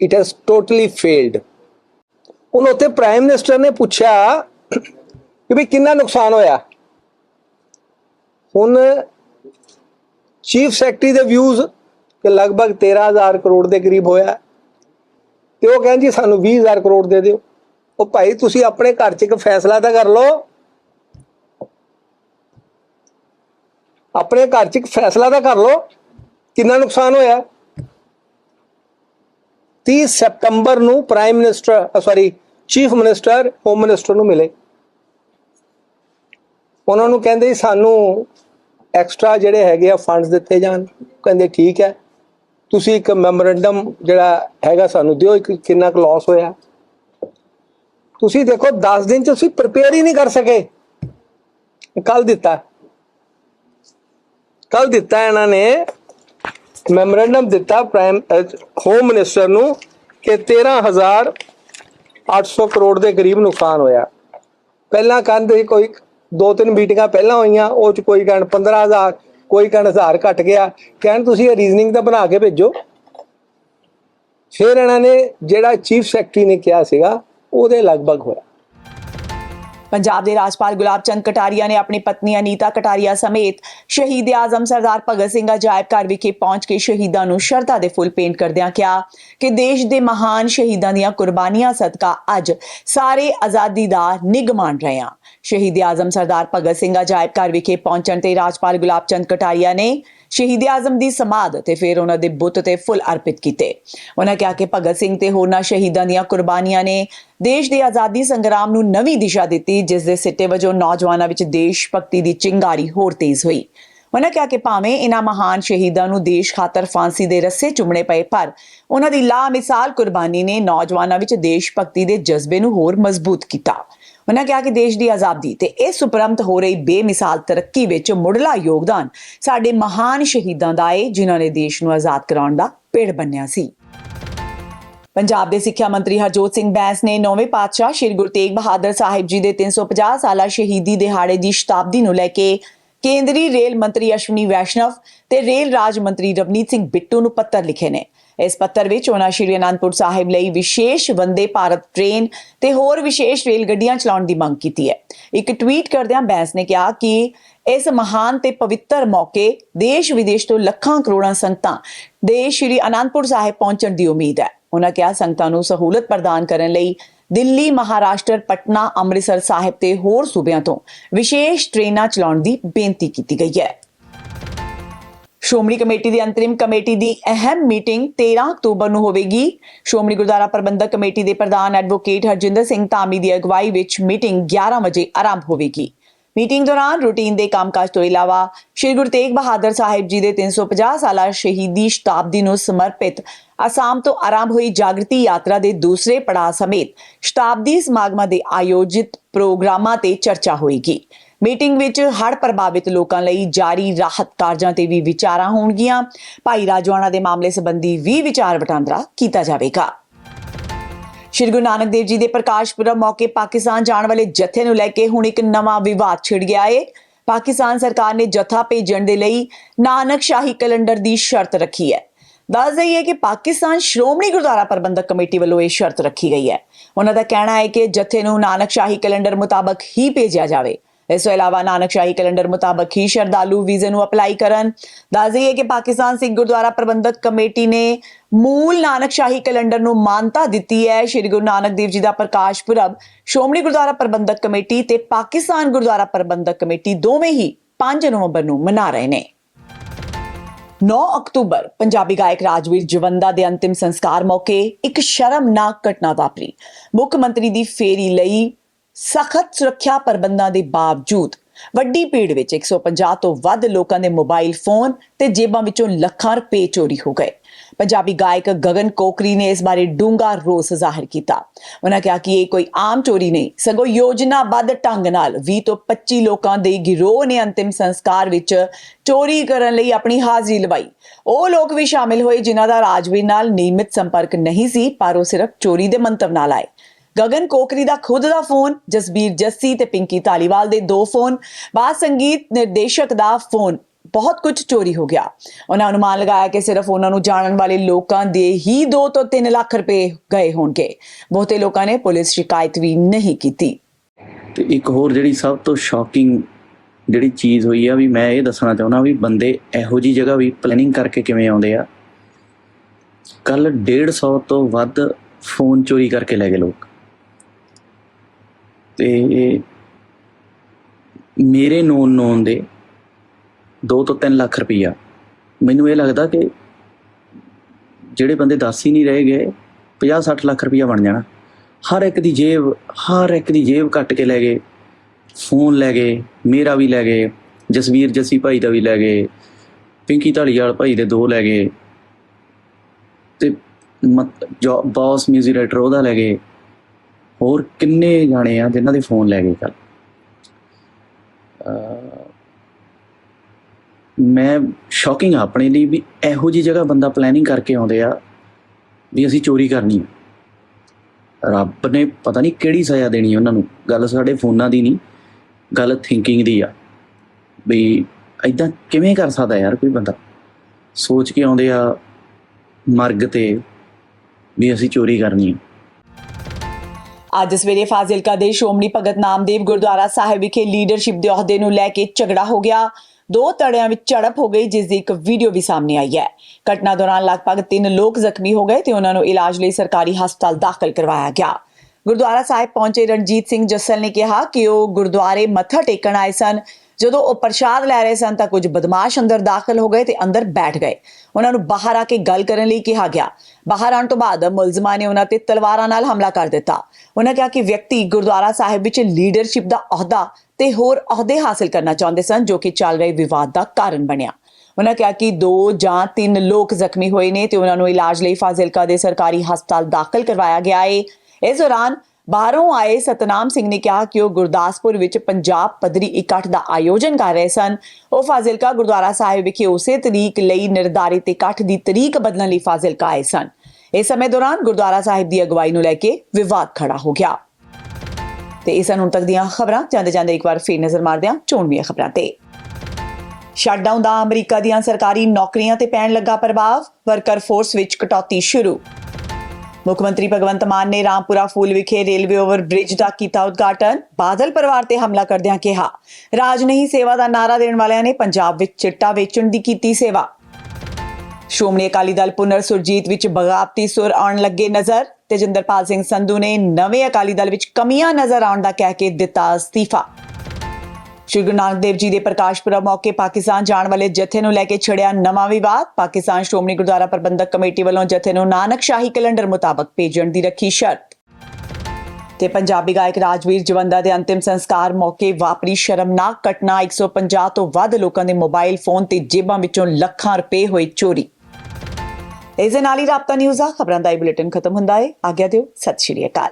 ਇਟ ਹੈਜ਼ ਟੋਟਲੀ ਫੇਲਡ ਹੁਣ ਉੱਤੇ ਪ੍ਰਾਈਮ ਮਿਨਿਸਟਰ ਨੇ ਪੁੱਛਿਆ ਕਿ ਵੀ ਕਿੰਨਾ ਨੁਕਸਾਨ ਹੋਇਆ। ਹੁਣ ਚੀਫ ਸੈਕਟਰੀ ਦੇ ਵਿਊਜ਼ ਕਿ ਲਗਭਗ 13000 ਕਰੋੜ ਦੇ ਕਰੀਬ ਹੋਇਆ। ਤੇ ਉਹ ਕਹਿੰਦੇ ਜੀ, ਸਾਨੂੰ 20000 ਕਰੋੜ ਦੇ ਦਿਓ। ਉਹ ਭਾਈ, ਤੁਸੀਂ ਆਪਣੇ ਘਰ 'ਚ ਇੱਕ ਫੈਸਲਾ ਤਾਂ ਕਰ ਲਓ। ਆਪਣੇ ਘਰ 'ਚ ਇੱਕ ਫੈਸਲਾ ਤਾਂ ਕਰ ਲਓ। ਕਿੰਨਾ ਨੁਕਸਾਨ ਹੋਇਆ? 30 ਸਤੰਬਰ ਨੂੰ prime minister sorry chief minister home minister ਨੂੰ ਮਿਲੇ। ਉਹਨਾਂ ਨੂੰ ਕਹਿੰਦੇ ਸਾਨੂੰ ਐਕਸਟਰਾ ਜਿਹੜੇ ਹੈਗੇ ਆ ਫੰਡਸ ਦਿੱਤੇ ਜਾਣ। ਕਹਿੰਦੇ ਠੀਕ ਹੈ। ਤੁਸੀਂ ਇੱਕ ਮੈਮੋਰੈਂਡਮ ਜਿਹੜਾ ਹੈਗਾ ਸਾਨੂੰ ਦਿਓ, ਇੱਕ ਕਿੰਨਾ ਕੁ ਲਾਸ ਹੋਇਆ। ਤੁਸੀਂ ਦੇਖੋ 10 ਦਿਨ ਚ ਤੁਸੀਂ ਪ੍ਰਿਪੇਅਰ ਹੀ ਨਹੀਂ ਕਰ ਸਕੇ। ਕੱਲ ਦਿੱਤਾ। ਕੱਲ ਦਿੱਤਾ ਇਹਨਾਂ ਨੇ। ਮੈਮੋਰੈਂਡਮ ਦਿੱਤਾ ਪ੍ਰਾਈਮ ਹੋਮ ਮਿਨਿਸਟਰ ਨੂੰ ਕਿ 13800 ਕਰੋੜ ਦੇ ਕਰੀਬ ਨੁਕਸਾਨ ਹੋਇਆ। ਪਹਿਲਾਂ ਕਹਿੰਦੇ ਕੋਈ ਦੋ ਤਿੰਨ ਮੀਟਿੰਗਾਂ ਪਹਿਲਾਂ ਹੋਈਆਂ, ਉਹ ਚ ਕੋਈ ਕਹਿਣ 15000 ਕੋਈ ਕਹਿਣ 1000 ਘਟ ਗਿਆ। ਕਹਿਣ ਤੁਸੀਂ ਇਹ ਰੀਜ਼ਨਿੰਗ ਤਾਂ ਬਣਾ ਕੇ ਭੇਜੋ। ਫਿਰ ਇਹਨਾਂ ਨੇ ਜਿਹੜਾ ਚੀਫ ਸੈਕਟਰੀ ਨੇ ਕਿਹਾ ਸੀਗਾ, ਉਹਦੇ ਲਗਭਗ ਹੋਇਆ। ਪੰਜਾਬ ਦੇ ਰਾਜਪਾਲ ਗੁਲਾਬ ਚੰਦ ਕਟਾਰੀਆ ਨੇ ਆਪਣੀ ਪਤਨੀ ਅਨੀਤਾ ਕਟਾਰੀਆ ਸਮੇਤ ਸ਼ਹੀਦ ਆਜ਼ਮ ਸਰਦਾਰ ਭਗਤ ਸਿੰਘ ਅਜਾਇਬ ਘਰ ਵਿਖੇ ਪਹੁੰਚ ਕੇ ਸ਼ਹੀਦਾਂ ਨੂੰ ਸ਼ਰਧਾ ਦੇ ਫੁੱਲ ਭੇਂਟ ਕਰਦਿਆਂ ਕਿਹਾ ਕਿ ਦੇਸ਼ ਦੇ ਮਹਾਨ ਸ਼ਹੀਦਾਂ ਦੀਆਂ ਕੁਰਬਾਨੀਆਂ ਸਦਕਾ ਅੱਜ ਸਾਰੇ ਆਜ਼ਾਦੀ ਦਾ ਨਿੱਘ ਮਾਣ ਰਹੇ ਹਾਂ ਸ਼ਹੀਦ ਆਜ਼ਮ ਸਰਦਾਰ ਭਗਤ ਸਿੰਘ ਅਜਾਇਬ ਘਰ ਵਿਖੇ ਪਹੁੰਚਣ ਤੇ ਰਾਜਪਾਲ ਗੁਲਾਬ ਚੰਦ ਕਟਾਰੀਆ ਨੇ ਸ਼ਹੀਦ ਆਜ਼ਮ ਦੀ ਸਮਾਧ ਤੇ ਫਿਰ ਉਹਨਾਂ ਦੇ ਬੁੱਤ ਤੇ ਫੁੱਲ ਅਰਪਿਤ ਕੀਤੇ। ਉਹਨਾਂ ਕਿਹਾ ਕਿ ਭਗਤ ਸਿੰਘ ਤੇ ਹੋਰਨਾਂ ਸ਼ਹੀਦਾਂ ਦੀਆਂ ਕੁਰਬਾਨੀਆਂ ਨੇ ਦੇਸ਼ ਦੇ ਆਜ਼ਾਦੀ ਸੰਗਰਾਮ ਨੂੰ ਨਵੀਂ ਦਿਸ਼ਾ ਦਿੱਤੀ, ਜਿਸ ਦੇ ਸਿੱਟੇ ਵਜੋਂ ਨੌਜਵਾਨਾਂ ਵਿੱਚ ਦੇਸ਼ ਭਗਤੀ ਦੀ ਚਿੰਗਾਰੀ ਹੋਰ ਤੇਜ਼ ਹੋਈ। ਉਹਨਾਂ ਕਿਹਾ ਕਿ ਭਾਵੇਂ ਇਹਨਾਂ ਮਹਾਨ ਸ਼ਹੀਦਾਂ ਨੂੰ ਦੇਸ਼ ਖਾਤਰ ਫਾਂਸੀ ਦੇ ਰੱਸੇ ਚੁੰਮਣੇ ਪਏ, ਪਰ ਉਹਨਾਂ ਦੀ ਲਾ ਮਿਸਾਲ ਕੁਰਬਾਨੀ ਨੇ ਨੌਜਵਾਨਾਂ ਵਿੱਚ ਦੇਸ਼ ਭਗਤੀ ਦੇ ਜਜ਼ਬੇ ਨੂੰ ਹੋਰ ਮਜ਼ਬੂਤ ਕੀਤਾ। ਉਹਨਾਂ ਕਿਹਾ ਕਿ ਦੇਸ਼ ਦੀ ਆਜ਼ਾਦੀ ਤੇ ਇਸ ਉਪਰੰਤ ਹੋ ਰਹੀ ਬੇਮਿਸਾਲ ਤਰੱਕੀ ਵਿੱਚ ਮੁੱਢਲਾ ਯੋਗਦਾਨ ਸਾਡੇ ਮਹਾਨ ਸ਼ਹੀਦਾਂ ਦਾ ਹੈ ਜਿਨ੍ਹਾਂ ਨੇ ਦੇਸ਼ ਨੂੰ ਆਜ਼ਾਦ ਕਰਾਉਣ ਦਾ ਪੇੜ ਬੰਨਿਆ ਸੀ। ਪੰਜਾਬ ਦੇ ਸਿੱਖਿਆ ਮੰਤਰੀ ਹਰਜੋਤ ਸਿੰਘ ਬੈਂਸ ਨੇ ਨੌਵੇਂ ਪਾਤਸ਼ਾਹ ਸ੍ਰੀ ਗੁਰੂ ਤੇਗ ਬਹਾਦਰ ਸਾਹਿਬ ਜੀ ਦੇ 350 ਸਾਲਾ ਸ਼ਹੀਦੀ ਦਿਹਾੜੇ ਦੀ ਸ਼ਤਾਬਦੀ ਨੂੰ ਲੈ ਕੇ ਕੇਂਦਰੀ ਰੇਲ ਮੰਤਰੀ ਅਸ਼ਵਨੀ ਵੈਸ਼ਨਵ ਤੇ ਰੇਲ ਰਾਜ ਮੰਤਰੀ ਰਵਨੀਤ ਸਿੰਘ ਬਿੱਟੂ ਨੂੰ ਪੱਤਰ ਲਿਖੇ ਨੇ। ਇਸ ਪੱਤਰ ਵਿੱਚ ਉਹਨਾਂ ਸ਼੍ਰੀ ਅਨੰਦਪੁਰ ਸਾਹਿਬ ਲਈ ਵਿਸ਼ੇਸ਼ ਵੰਦੇ ਭਾਰਤ ਟ੍ਰੇਨ ਤੇ ਹੋਰ ਵਿਸ਼ੇਸ਼ ਰੇਲ ਗੱਡੀਆਂ ਚਲਾਉਣ ਦੀ ਮੰਗ ਕੀਤੀ ਹੈ। ਇੱਕ ਟਵੀਟ ਕਰਦਿਆਂ ਬੈਂਸ ਨੇ ਕਿਹਾ ਕਿ ਇਸ ਮਹਾਨ ਤੇ ਪਵਿੱਤਰ ਮੌਕੇ ਦੇਸ਼ ਵਿਦੇਸ਼ ਤੋਂ ਲੱਖਾਂ ਕਰੋੜਾਂ ਸੰਗਤਾਂ ਦੇ ਸ਼੍ਰੀ ਅਨੰਦਪੁਰ ਸਾਹਿਬ ਪਹੁੰਚਣ ਦੀ ਉਮੀਦ ਹੈ। ਉਹਨਾਂ ਕਿਹਾ, ਸੰਗਤਾਂ ਨੂੰ ਸਹੂਲਤ ਪ੍ਰਦਾਨ ਕਰਨ ਲਈ ਦਿੱਲੀ, ਮਹਾਰਾਸ਼ਟਰ, ਪਟਨਾ, ਅੰਮ੍ਰਿਤਸਰ ਸਾਹਿਬ ਤੇ ਹੋਰ ਸੂਬਿਆਂ ਤੋਂ ਵਿਸ਼ੇਸ਼ ਟ੍ਰੇਨਾਂ ਚਲਾਉਣ ਦੀ ਬੇਨਤੀ ਕੀਤੀ ਗਈ ਹੈ। ਸ਼੍ਰੋਮਣੀ ਕਮੇਟੀ ਦੀ ਅੰਤਰਿਮ ਕਮੇਟੀ ਦੀ ਅਹਿਮ ਮੀਟਿੰਗ 13 ਅਕਤੂਬਰ ਨੂੰ ਹੋਵੇਗੀ। ਸ਼੍ਰੋਮਣੀ ਗੁਰਦੁਆਰਾ ਪ੍ਰਬੰਧਕ ਕਮੇਟੀ ਦੇ ਪ੍ਰਧਾਨ ਐਡਵੋਕੇਟ ਹਰਜਿੰਦਰ ਸਿੰਘ ਧਾਮੀ ਦੀ ਅਗਵਾਈ ਵਿੱਚ ਮੀਟਿੰਗ 11 ਵਜੇ ਆਰੰਭ ਹੋਵੇਗੀ। ਮੀਟਿੰਗ ਦੌਰਾਨ ਰੂਟੀਨ ਦੇ ਕੰਮਕਾਜ ਤੋਂ ਇਲਾਵਾ ਸ਼੍ਰੀ ਗੁਰੂ ਤੇਗ ਬਹਾਦਰ ਸਾਹਿਬ ਜੀ ਦੇ 350 ਸਾਲਾ ਸ਼ਹੀਦੀ ਸ਼ਤਾਬਦੀ ਨੂੰ ਸਮਰਪਿਤ ਅਸਾਮ ਤੋਂ ਆਰੰਭ ਹੋਈ ਜਾਗਰਤੀ ਯਾਤਰਾ ਦੇ ਦੂਸਰੇ ਪੜਾਅ ਸਮੇਤ ਸ਼ਤਾਬਦੀ ਸਮਾਗਮਾਂ ਦੇ ਆਯੋਜਿਤ ਪ੍ਰੋਗਰਾਮਾਂ ਤੇ ਚਰਚਾ ਹੋਏਗੀ ਮੀਟਿੰਗ ਵਿੱਚ ਹੜ੍ਹ ਪ੍ਰਭਾਵਿਤ ਲੋਕਾਂ ਲਈ ਜਾਰੀ ਰਾਹਤ ਕਾਰਜਾਂ ਤੇ ਵੀ ਵਿਚਾਰਾਂ ਹੋਣਗੀਆਂ। ਭਾਈ ਰਾਜਵਾਨਾ ਦੇ ਮਾਮਲੇ ਸੰਬੰਧੀ ਵੀ ਵਿਚਾਰ ਵਟਾਂਦਰਾ ਕੀਤਾ ਜਾਵੇਗਾ। ਸ਼੍ਰੀ ਗੁਰੂ ਨਾਨਕ ਦੇਵ ਜੀ ਦੇ ਪ੍ਰਕਾਸ਼ ਪੁਰਬ ਮੌਕੇ ਪਾਕਿਸਤਾਨ ਜਾਣ ਵਾਲੇ ਜਥੇ ਨੂੰ ਲੈ ਕੇ ਹੁਣ ਇੱਕ ਨਵਾਂ ਵਿਵਾਦ ਛਿੜ ਗਿਆ ਏ। ਪਾਕਿਸਤਾਨ ਸਰਕਾਰ ਨੇ ਜਥਾ ਭੇਜਣ ਦੇ ਲਈ ਨਾਨਕ ਸ਼ਾਹੀ ਕੈਲੰਡਰ ਦੀ ਸ਼ਰਤ ਰੱਖੀ ਹੈ। ਦੱਸ ਦਈਏ ਕਿ ਪਾਕਿਸਤਾਨ ਸ਼੍ਰੋਮਣੀ ਗੁਰਦੁਆਰਾ ਪ੍ਰਬੰਧਕ ਕਮੇਟੀ ਵੱਲੋਂ ਇਹ ਸ਼ਰਤ ਰੱਖੀ ਗਈ ਹੈ। ਉਹਨਾਂ ਦਾ ਕਹਿਣਾ ਹੈ ਕਿ ਜਥੇ ਨੂੰ ਨਾਨਕ ਸ਼ਾਹੀ ਕੈਲੰਡਰ ਮੁਤਾਬਕ ਹੀ ਭੇਜਿਆ ਜਾਵੇ। ਇਸ ਤੋਂ ਇਲਾਵਾ ਨਾਨਕ ਸ਼ਾਹੀ ਕੈਲੰਡਰ ਮੁਤਾਬਕ ਹੀ ਸ਼ਰਧਾਲੂ ਵੀਜ਼ੇ ਨੂੰ ਅਪਲਾਈ ਕਰਨ। ਦੱਸ ਦਈਏ ਕਿ ਪਾਕਿਸਤਾਨ ਸਿੱਖ ਗੁਰਦੁਆਰਾ ਪ੍ਰਬੰਧਕ ਕਮੇਟੀ ਨੇ ਮੂਲ ਨਾਨਕ ਸ਼ਾਹੀ ਕੈਲੰਡਰ ਨੂੰ ਮਾਨਤਾ ਦਿੱਤੀ ਹੈ। ਸ਼੍ਰੀ ਗੁਰੂ ਨਾਨਕ ਦੇਵ ਜੀ ਦਾ ਪ੍ਰਕਾਸ਼ ਪੁਰਬ ਸ਼੍ਰੋਮਣੀ ਗੁਰਦੁਆਰਾ ਪ੍ਰਬੰਧਕ ਕਮੇਟੀ ਤੇ ਪਾਕਿਸਤਾਨ ਗੁਰਦੁਆਰਾ ਪ੍ਰਬੰਧਕ ਕਮੇਟੀ ਦੋਵੇਂ ਹੀ 5 ਨਵੰਬਰ ਨੂੰ ਮਨਾ ਰਹੇ ਨੇ। 9 ਅਕਤੂਬਰ ਪੰਜਾਬੀ ਗਾਇਕ ਰਾਜਵੀਰ ਜਵੰਦਾ ਦੇ ਅੰਤਿਮ ਸੰਸਕਾਰ ਮੌਕੇ ਇੱਕ ਸ਼ਰਮਨਾਕ ਘਟਨਾ ਵਾਪਰੀ। ਮੁੱਖ ਮੰਤਰੀ ਦੀ ਫੇਰੀ ਲਈ ਸਖਤ ਸੁਰੱਖਿਆ ਪ੍ਰਬੰਧਾਂ ਦੇ ਬਾਵਜੂਦ ਵੱਡੀ ਭੀੜ ਵਿੱਚ 150 ਤੋਂ ਵੱਧ ਲੋਕਾਂ ਦੇ ਮੋਬਾਈਲ ਫੋਨ ਤੇ ਜੇਬਾਂ ਵਿੱਚੋਂ ਲੱਖਾਂ ਰੁਪਏ ਚੋਰੀ ਹੋ ਗਏ। ਪੰਜਾਬੀ ਗਾਇਕ ਗਗਨ ਕੋਕਰੀ ਨੇ ਇਸ ਬਾਰੇ ਡੂੰਘਾ ਰੋਸ ਜ਼ਾਹਿਰ ਕੀਤਾ। ਉਹਨਾਂ ਕਿਹਾ ਕਿ ਇਹ ਕੋਈ ਆਮ ਚੋਰੀ ਨਹੀਂ, ਸਗੋਂ ਯੋਜਨਾਬੱਧ ਢੰਗ ਨਾਲ 20 ਤੋਂ 25 ਲੋਕਾਂ ਦੇ ਗਿਰੋਹ ਨੇ ਅੰਤਿਮ ਸੰਸਕਾਰ ਵਿੱਚ ਚੋਰੀ ਕਰਨ ਲਈ ਆਪਣੀ ਹਾਜ਼ਰੀ ਲਵਾਈ। ਉਹ ਲੋਕ ਵੀ ਸ਼ਾਮਿਲ ਹੋਏ ਜਿਨ੍ਹਾਂ ਦਾ ਰਾਜਵੀਰ ਨਾਲ ਨਿਯਮਿਤ ਸੰਪਰਕ ਨਹੀਂ ਸੀ, ਪਰ ਉਹ ਸਿਰਫ ਚੋਰੀ ਦੇ ਮੰਤਵ ਨਾਲ ਆਏ। ਗਗਨ ਕੋਕਰੀ ਦਾ ਖੁਦ ਦਾ ਫੋਨ, ਜਸਬੀਰ ਜੱਸੀ ਤੇ ਪਿੰਕੀ ਧਾਲੀਵਾਲ ਦੇ ਦੋ ਫੋਨ, ਬਾਅਦ ਸੰਗੀਤ ਨਿਰਦੇਸ਼ਕ ਦਾ ਫੋਨ। ਬਹੁਤ ਕੁਝ ਚੋਰੀ ਹੋ ਗਿਆ। ਉਹਨਾਂ ਅਨੁਮਾਨ ਲਗਾਇਆ ਕਿ ਸਿਰਫ ਉਹਨਾਂ ਨੂੰ ਜਾਣਨ ਵਾਲੇ ਲੋਕਾਂ ਦੇ ਹੀ 2 ਤੋਂ 3 ਲੱਖ ਰੁਪਏ ਗਏ ਹੋਣਗੇ। ਬਹੁਤੇ ਲੋਕਾਂ ਨੇ ਪੁਲਿਸ ਸ਼ਿਕਾਇਤ ਵੀ ਨਹੀਂ ਕੀਤੀ। ਤੇ ਇੱਕ ਹੋਰ ਜਿਹੜੀ ਸਭ ਤੋਂ ਸ਼ੌਕਿੰਗ ਜਿਹੜੀ ਚੀਜ਼ ਹੋਈ ਆ, ਵੀ ਮੈਂ ਇਹ ਦੱਸਣਾ ਚਾਹੁੰਦਾ ਵੀ ਬੰਦੇ ਇਹੋ ਜੀ ਜਗ੍ਹਾ ਵੀ ਪਲੈਨਿੰਗ ਕਰਕੇ ਕਿਵੇਂ ਆਉਂਦੇ ਆ? ਕੱਲ 150 ਤੋਂ ਵੱਧ ਫੋਨ ਚੋਰੀ ਕਰਕੇ ਲੈ ਗਏ ਲੋਕ। ਤੇ ਮੇਰੇ ਨੋਨ ਨੋਨ ਦੇ 2 ਤੋਂ 3 ਲੱਖ ਰੁਪਈਆ। ਮੈਨੂੰ ਇਹ ਲੱਗਦਾ ਕਿ ਜਿਹੜੇ ਬੰਦੇ ਦੱਸ ਹੀ ਨਹੀਂ ਰਹੇ ਗਏ 50 60 ਲੱਖ ਰੁਪਈਆ ਬਣ ਜਾਣਾ। ਹਰ ਇੱਕ ਦੀ ਜੇਬ, ਹਰ ਇੱਕ ਦੀ ਜੇਬ ਕੱਟ ਕੇ ਲੈ ਗਏ। ਫੋਨ ਲੈ ਗਏ, ਮੇਰਾ ਵੀ ਲੈ ਗਏ, ਜਸਵੀਰ ਜੱਸੀ ਭਾਈ ਦਾ ਵੀ ਲੈ ਗਏ, ਪਿੰਕੀ ਢਾਲੀਵਾਲ ਭਾਈ ਦੇ ਦੋ ਲੈ ਗਏ। ਤੇ ਬੌਸ ਮਿਊਜ਼ਿਕ ਡਾਇਰੈਕਟਰ ਉਹਦਾ ਲੈ ਗਏ। ਹੋਰ ਕਿੰਨੇ ਜਾਣੇ ਆ ਜਿਨ੍ਹਾਂ ਦੇ ਫੋਨ ਲੈ ਗਏ ਕੱਲ ਮੈਂ ਸ਼ੌਕਿੰਗ ਆ ਆਪਣੇ ਲਈ ਵੀ ਇਹੋ ਜੀ ਜਗ੍ਹਾ ਬੰਦਾ ਪਲੈਨਿੰਗ ਕਰਕੇ ਆਉਂਦੇ ਆ ਵੀ ਅਸੀਂ ਚੋਰੀ ਕਰਨੀ ਆ। ਰੱਬ ਨੇ ਪਤਾ ਨਹੀਂ ਕਿਹੜੀ ਸਜ਼ਾ ਦੇਣੀ ਉਹਨਾਂ ਨੂੰ। ਗੱਲ ਸਾਡੇ ਫੋਨਾਂ ਦੀ ਨਹੀਂ, ਗੱਲ ਥਿੰਕਿੰਗ ਦੀ ਆ। ਵੀ ਐਦਾਂ ਕਿਵੇਂ ਕਰ ਸਕਦਾ ਯਾਰ ਕੋਈ ਬੰਦਾ? ਸੋਚ ਕੇ ਆਉਂਦੇ ਆ ਮਰਗ ਤੇ ਵੀ ਅਸੀਂ ਚੋਰੀ ਕਰਨੀ ਆ। ਅੱਜ ਸਵੇਰੇ ਫਾਜ਼ਿਲਕਾ ਦੇ ਸ਼੍ਰੋਮਣੀ ਭਗਤ ਨਾਮਦੇਵ ਗੁਰਦੁਆਰਾ ਸਾਹਿਬ ਵਿਖੇ ਲੀਡਰਸ਼ਿਪ ਦੇ ਅਹੁਦੇ ਨੂੰ ਲੈ ਕੇ ਝਗੜਾ ਹੋ ਗਿਆ। ਦੋ ਧੜਿਆਂ ਵਿੱਚ ਝੜਪ ਹੋ ਗਈ, ਜਿਸ ਦੀ ਇੱਕ ਵੀਡੀਓ ਵੀ ਸਾਹਮਣੇ ਆਈ ਹੈ। ਘਟਨਾ ਦੌਰਾਨ ਲਗਭਗ 3 ਲੋਕ ਜ਼ਖਮੀ ਹੋ ਗਏ ਤੇ ਉਹਨਾਂ ਨੂੰ ਇਲਾਜ ਲਈ ਸਰਕਾਰੀ ਹਸਪਤਾਲ ਦਾਖਲ ਕਰਵਾਇਆ ਗਿਆ। ਗੁਰਦੁਆਰਾ ਸਾਹਿਬ ਪਹੁੰਚੇ ਰਣਜੀਤ ਸਿੰਘ ਜੱਸਲ ਨੇ ਕਿਹਾ ਕਿ ਉਹ ਗੁਰਦੁਆਰੇ ਮੱਥਾ ਟੇਕਣ ਆਏ ਸਨ। ਜਦੋਂ ਉਹ ਪ੍ਰਸ਼ਾਦ ਲੈ ਰਹੇ ਸਨ ਤਾਂ ਕੁਝ ਬਦਮਾਸ਼ ਅੰਦਰ ਦਾਖਲ ਹੋ ਗਏ ਤੇ ਅੰਦਰ ਬੈਠ ਗਏ। ਉਹਨਾਂ ਨੂੰ ਬਾਹਰ ਆ ਕੇ ਗੱਲ ਕਰਨ ਲਈ ਕਿਹਾ ਗਿਆ। ਬਾਹਰ ਆਉਣ ਤੋਂ ਬਾਅਦ ਮੁਲਜ਼ਮਾਂ ਨੇ ਉਹਨਾਂ ਤੇ ਤਲਵਾਰਾਂ ਨਾਲ ਹਮਲਾ ਕਰ ਦਿੱਤਾ। ਉਹਨਾਂ ਕਿਹਾ ਕਿ ਵਿਅਕਤੀ ਗੁਰਦੁਆਰਾ ਸਾਹਿਬ ਵਿੱਚ ਲੀਡਰਸ਼ਿਪ ਦਾ ਅਹੁਦਾ ਤੇ ਹੋਰ ਅਹੁਦੇ ਹਾਸਲ ਕਰਨਾ ਚਾਹੁੰਦੇ ਸਨ, ਜੋ ਕਿ ਚੱਲ ਰਹੇ ਵਿਵਾਦ ਦਾ ਕਾਰਨ ਬਣਿਆ। ਉਹਨਾਂ ਕਿਹਾ ਕਿ ਦੋ ਜਾਂ ਤਿੰਨ ਲੋਕ ਜ਼ਖਮੀ ਹੋਏ ਨੇ ਤੇ ਉਹਨਾਂ ਨੂੰ ਇਲਾਜ ਲਈ ਫਾਜ਼ਿਲਕਾ ਦੇ ਸਰਕਾਰੀ ਹਸਪਤਾਲ ਦਾਖਲ ਕਰਵਾਇਆ ਗਿਆ ਹੈ ਇਸ ਦੌਰਾਨ ਬਾਹਰੋਂ ਆਏ ਸਤਨਾਮ ਸਿੰਘ ਨੇ ਕਿਹਾ ਕਿ ਉਹ ਗੁਰਦਾਸਪੁਰ ਵਿੱਚ ਪੰਜਾਬ ਪੱਧਰੀ ਇਕੱਠ ਦਾ ਆਯੋਜਨ ਕਰ ਰਹੇ ਸਨ। ਉਹ ਫਾਜ਼ਿਲਕਾ ਗੁਰਦੁਆਰਾ ਸਾਹਿਬ ਵਿਖੇ ਉਸੇ ਤਰੀਕ ਲਈ ਨਿਰਧਾਰਿਤ ਇਕੱਠ ਦੀ ਤਰੀਕ ਬਦਲਣ ਲਈ ਫਾਜ਼ਿਲਕਾ ਆਏ ਸਨ। ਇਸ ਸਮੇਂ ਦੌਰਾਨ ਗੁਰਦੁਆਰਾ ਸਾਹਿਬ ਦੀ ਅਗਵਾਈ ਨੂੰ ਲੈ ਕੇ ਵਿਵਾਦ ਖੜਾ ਹੋ ਗਿਆ। ਤੇ ਇਸ ਨੂੰ ਤੱਕ ਦੀਆਂ ਖਬਰਾਂ ਜਾਂਦੇ ਜਾਂਦੇ ਇੱਕ ਵਾਰ ਫੇਰ ਨਜ਼ਰ ਮਾਰਦੇ ਹਾਂ ਚੋਣਵੀਆਂ ਖਬਰਾਂ ਤੇ। ਸ਼ਟਡਾਊਨ ਦਾ ਅਮਰੀਕਾ ਦੀਆਂ ਸਰਕਾਰੀ ਨੌਕਰੀਆਂ ਤੇ ਪੈਣ ਲੱਗਾ ਪ੍ਰਭਾਵ। ਵਰਕਰ ਫੋਰਸ ਵਿੱਚ ਕਟੌਤੀ ਸ਼ੁਰੂ। ਮੁੱਖ ਮੰਤਰੀ ਭਗਵੰਤ ਮਾਨ ਨੇ ਰਾਮਪੁਰਾ ਫੂਲ ਵਿਖੇ ਰੇਲਵੇ ਓਵਰ ਬ੍ਰਿਜ ਦਾ ਕੀਤਾ ਉਦਘਾਟਨ। ਬਾਦਲ ਪਰਿਵਾਰ ਤੇ ਹਮਲਾ ਕਰਦਿਆਂ ਕਿਹਾ, ਰਾਜ ਨਹੀਂ, ਸੇਵਾ ਦਾ ਨਾਰਾ ਦੇਣ ਵਾਲਿਆਂ ਨੇ ਪੰਜਾਬ ਵਿੱਚ ਚਿੱਟਾ ਵੇਚਣ ਦੀ ਕੀਤੀ ਸੇਵਾ। ਸ਼੍ਰੋਮਣੀ ਅਕਾਲੀ ਦਲ ਪੁਨਰ ਸੁਰਜੀਤ ਵਿੱਚ ਬਗਾਵਤੀ ਸੁਰ ਆਉਣ ਲੱਗੇ ਨਜ਼ਰ ਤੇਜਿੰਦਰਪਾਲ ਸਿੰਘ ਸੰਧੂ ਨੇ ਨਵੇਂ ਅਕਾਲੀ ਦਲ ਵਿੱਚ ਕਮੀਆਂ ਨਜ਼ਰ ਆਉਣ ਦਾ ਕਹਿ ਕੇ ਦਿੱਤਾ ਅਸਤੀਫਾ। ਸ਼੍ਰੀ ਗੁਰੂ ਨਾਨਕ ਦੇਵ ਜੀ ਦੇ ਪ੍ਰਕਾਸ਼ ਪੁਰਬ ਮੌਕੇ ਪਾਕਿਸਤਾਨ ਜਾਣ ਵਾਲੇ ਜਥੇ ਨੂੰ ਲੈ ਕੇ ਛਿੜਿਆ ਨਵਾਂ ਵਿਵਾਦ। ਪਾਕਿਸਤਾਨ ਸ਼੍ਰੋਮਣੀ ਗੁਰਦੁਆਰਾ ਪ੍ਰਬੰਧਕ ਕਮੇਟੀ ਵੱਲੋਂ ਜਥੇ ਨੂੰ ਨਾਨਕ ਸ਼ਾਹੀ ਕੈਲੰਡਰ ਮੁਤਾਬਕ ਭੇਜਣ ਦੀ ਰੱਖੀ ਸ਼ਰਤ। ਤੇ ਪੰਜਾਬੀ ਗਾਇਕ ਰਾਜਵੀਰ ਜਵੰਦਾ ਦੇ ਅੰਤਿਮ ਸੰਸਕਾਰ ਮੌਕੇ ਵਾਪਰੀ ਸ਼ਰਮਨਾਕ ਘਟਨਾ 150 ਤੋਂ ਵੱਧ ਲੋਕਾਂ ਦੇ ਮੋਬਾਈਲ ਫੋਨ ਤੇ ਜੇਬਾਂ ਵਿੱਚੋਂ ਲੱਖਾਂ ਰੁਪਏ ਹੋਏ ਚੋਰੀ। ਇਸ ਦੇ ਨਾਲ ਹੀ ਰਾਬਤਾ ਨਿਊਜ਼ ਆ, ਖਬਰਾਂ ਦਾ ਇਹ ਬੁਲੇਟਿਨ ਖਤਮ ਹੁੰਦਾ ਹੈ ਆਗਿਆ ਦਿਓ, ਸਤਿ ਸ਼੍ਰੀ ਅਕਾਲ।